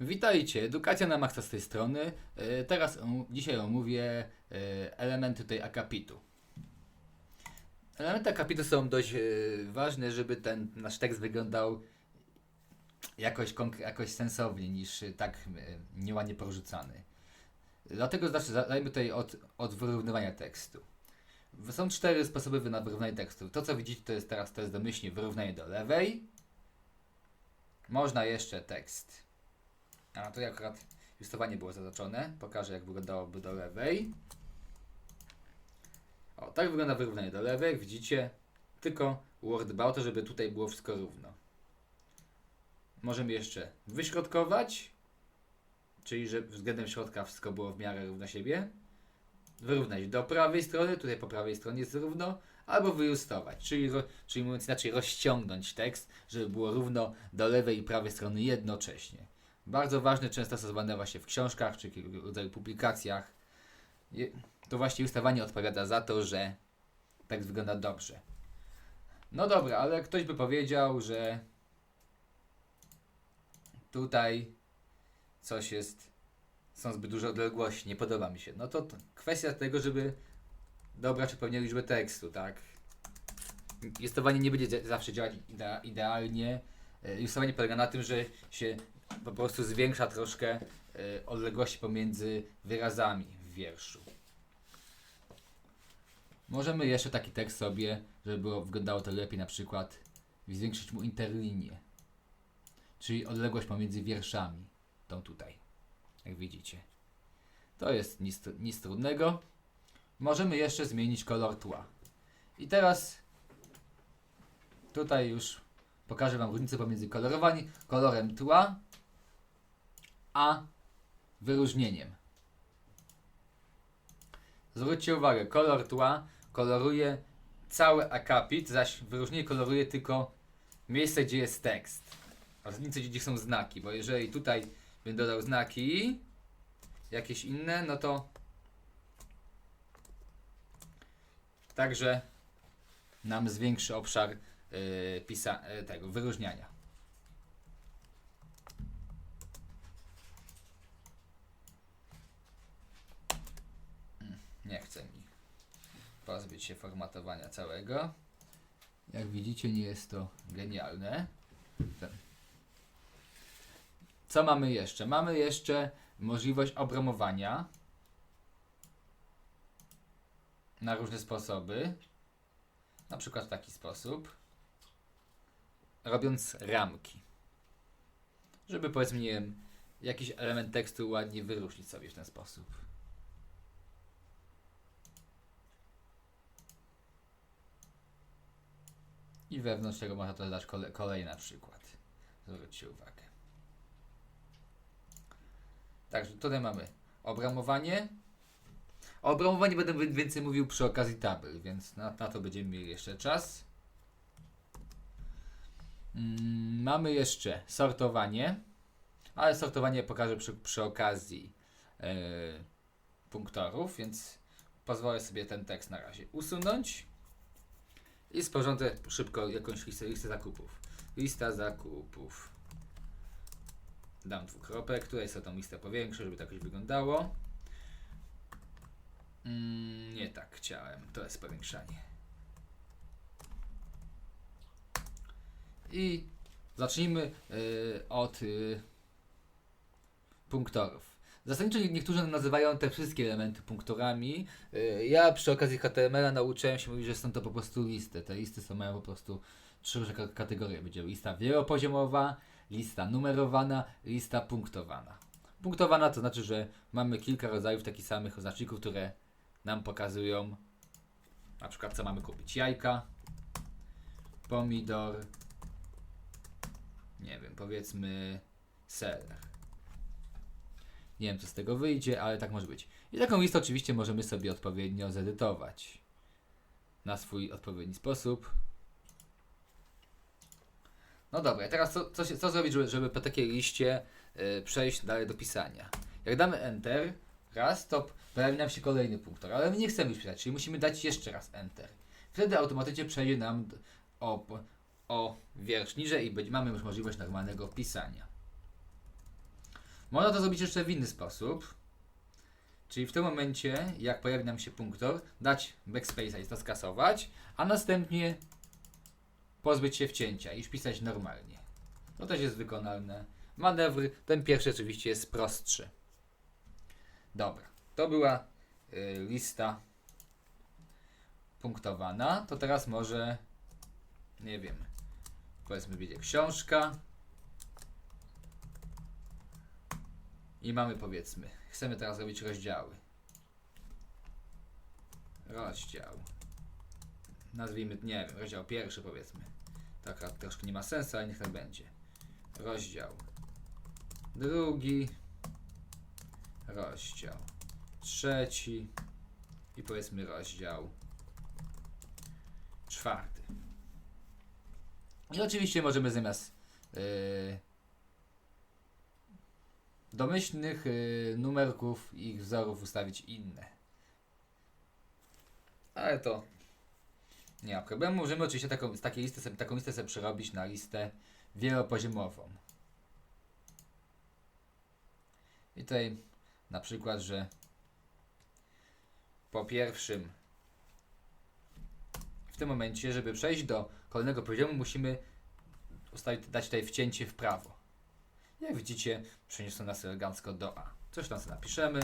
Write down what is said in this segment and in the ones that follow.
Witajcie, edukacja na maksa z tej strony. E, Teraz dzisiaj omówię e, elementy tej akapitu. Elementy akapitu są dość e, ważne, żeby ten nasz tekst wyglądał jakoś, jakoś sensownie niż tak nieładnie porzucany. Dlatego zacznę- zacznijmy tutaj od, od wyrównywania tekstu. Są cztery sposoby na wyrównanie tekstu. To co widzicie to jest teraz to jest domyślnie wyrównanie do lewej. Można jeszcze tekst a tu akurat justowanie było zaznaczone. Pokażę jak wyglądałoby do lewej. O, tak wygląda wyrównanie do lewej, jak widzicie. Tylko Word dba o to, żeby tutaj było wszystko równo. Możemy jeszcze wyśrodkować, czyli żeby względem środka wszystko było w miarę równo siebie. Wyrównać do prawej strony, tutaj po prawej stronie jest równo, albo wyjustować, czyli, czyli mówiąc inaczej, rozciągnąć tekst, żeby było równo do lewej i prawej strony jednocześnie. Bardzo ważne, często stosowane właśnie w książkach czy rodzaju publikacjach. To właśnie ustawanie odpowiada za to, że tekst wygląda dobrze. No dobra, ale ktoś by powiedział, że tutaj coś jest, są zbyt duże odległości, nie podoba mi się. No to, to kwestia tego, żeby dobrać odpowiednią liczbę tekstu, tak? Justowanie nie będzie zawsze działać idea, idealnie. E, Justowanie polega na tym, że się po prostu zwiększa troszkę y, odległości pomiędzy wyrazami w wierszu. Możemy jeszcze taki tekst sobie, żeby było, wyglądało to lepiej, na przykład zwiększyć mu interlinię, czyli odległość pomiędzy wierszami, tą tutaj, jak widzicie. To jest nic, nic trudnego. Możemy jeszcze zmienić kolor tła. I teraz tutaj już pokażę Wam różnicę pomiędzy kolorowaniem, kolorem tła a wyróżnieniem. Zwróćcie uwagę, kolor tła koloruje cały akapit, zaś wyróżnienie koloruje tylko miejsce, gdzie jest tekst. A miejsce, gdzie są znaki, bo jeżeli tutaj bym dodał znaki, jakieś inne, no to także nam zwiększy obszar yy, pisa, yy, tego wyróżniania. Nie chce mi pozbyć się formatowania całego. Jak widzicie, nie jest to genialne. Ten. Co mamy jeszcze? Mamy jeszcze możliwość obramowania na różne sposoby. Na przykład w taki sposób. Robiąc ramki. Żeby powiedzmy, nie wiem, jakiś element tekstu ładnie wyróżnić sobie w ten sposób. I wewnątrz tego można dodać kole, kolej na przykład. Zwróćcie uwagę. Także tutaj mamy obramowanie. O obramowaniu będę wi- więcej mówił przy okazji tabel, więc na, na to będziemy mieli jeszcze czas. Mm, mamy jeszcze sortowanie, ale sortowanie pokażę przy, przy okazji e, punktorów, więc pozwolę sobie ten tekst na razie usunąć. I sporządzę szybko jakąś listę, listę zakupów. Lista zakupów. Dam dwukropek, tutaj sobie tą listę powiększę, żeby to jakoś wyglądało. Mm, nie tak chciałem, to jest powiększanie. I zacznijmy y, od y, punktorów. Zasadniczo nie- niektórzy nazywają te wszystkie elementy punktorami. Y, Ja przy okazji HTML-a nauczyłem się mówić, że są to po prostu listy. Te listy są mają po prostu trzy różne ka- kategorie. Będzie lista wielopoziomowa, lista numerowana, lista punktowana. Punktowana to znaczy, że mamy kilka rodzajów takich samych oznaczników, które nam pokazują na przykład co mamy kupić. Jajka, pomidor, nie wiem, powiedzmy seler. Nie wiem, co z tego wyjdzie, ale tak może być. I taką listę oczywiście możemy sobie odpowiednio zedytować na swój odpowiedni sposób. No dobra, teraz co, co, się, co zrobić, żeby, żeby po takiej liście y, przejść dalej do pisania? Jak damy Enter, raz, to pojawi nam się kolejny punktor, ale my nie chcemy już pisać, czyli musimy dać jeszcze raz Enter. Wtedy automatycznie przejdzie nam o, o wiersz niżej i będzie, mamy już możliwość normalnego pisania. Można to zrobić jeszcze w inny sposób. Czyli w tym momencie, jak pojawi nam się punktor, dać backspace'a i to skasować, a następnie pozbyć się wcięcia i wpisać normalnie. To też jest wykonalne. Manewr, ten pierwszy oczywiście jest prostszy. Dobra, to była y, lista punktowana. To teraz może, nie wiem, powiedzmy będzie książka. I mamy powiedzmy, chcemy teraz robić rozdziały. Rozdział. Nazwijmy, nie wiem, rozdział pierwszy powiedzmy. To akurat troszkę nie ma sensu, ale niech tak będzie. Rozdział drugi. Rozdział trzeci. I powiedzmy rozdział czwarty. I oczywiście możemy zamiast yy, domyślnych yy, numerków i ich wzorów ustawić inne. Ale to nie ma problemu. Możemy oczywiście taką, z takiej listy sobie, taką listę sobie przerobić na listę wielopoziomową. I tutaj na przykład, że po pierwszym w tym momencie, żeby przejść do kolejnego poziomu, musimy ustawić, dać tutaj wcięcie w prawo. Jak widzicie, przeniosło nas elegancko do A. Coś tam sobie napiszemy,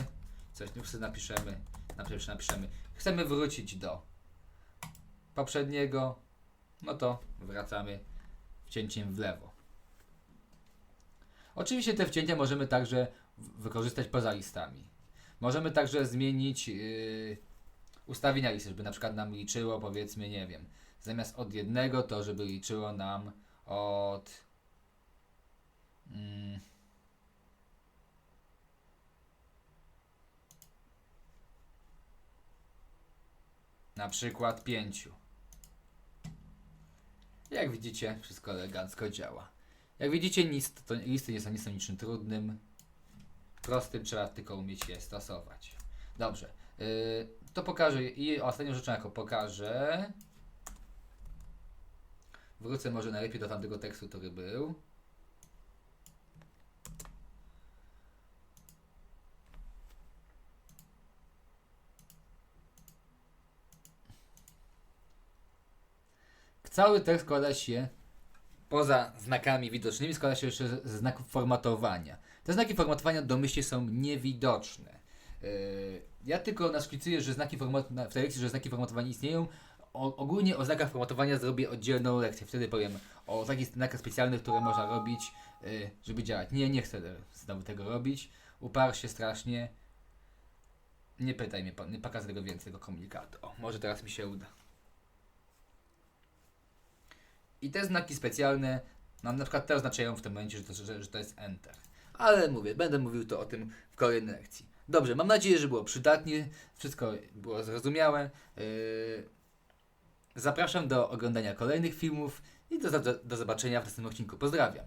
coś tu sobie napiszemy, najpierw napiszemy. Chcemy wrócić do poprzedniego, no to wracamy wcięciem w lewo. Oczywiście te wcięcia możemy także wykorzystać poza listami. Możemy także zmienić yy, ustawienia listy, żeby na przykład nam liczyło, powiedzmy, nie wiem, zamiast od jednego, to żeby liczyło nam od. Mm, na przykład pięciu. Jak widzicie, wszystko elegancko działa. Jak widzicie, nic, to listy nie są, nie są niczym trudnym. Prostym trzeba tylko umieć je stosować. Dobrze. Yy, to pokażę i ostatnią rzeczą, jaką pokażę. Wrócę może najlepiej do tamtego tekstu, który był. Cały tekst składa się poza znakami widocznymi składa się jeszcze ze znaków formatowania. Te znaki formatowania domyślnie są niewidoczne. Yy, ja tylko naszkicuję, że znaki format, na- w tej lekcji, że znaki formatowania istnieją. O, ogólnie o znakach formatowania zrobię oddzielną lekcję. Wtedy powiem o takich znakach specjalnych, które można robić, yy, żeby działać. Nie, nie chcę znowu tego robić. Uparł się strasznie. Nie pytaj mnie, pan- nie pokażę tego więcej, tego komunikatu. O, może teraz mi się uda. I te znaki specjalne nam na przykład te oznaczają w tym momencie, że to, że, że to jest Enter. Ale mówię, będę mówił to o tym w kolejnej lekcji. Dobrze, mam nadzieję, że było przydatnie, wszystko było zrozumiałe. Yy, zapraszam do oglądania kolejnych filmów i do, do, do zobaczenia w następnym odcinku. Pozdrawiam.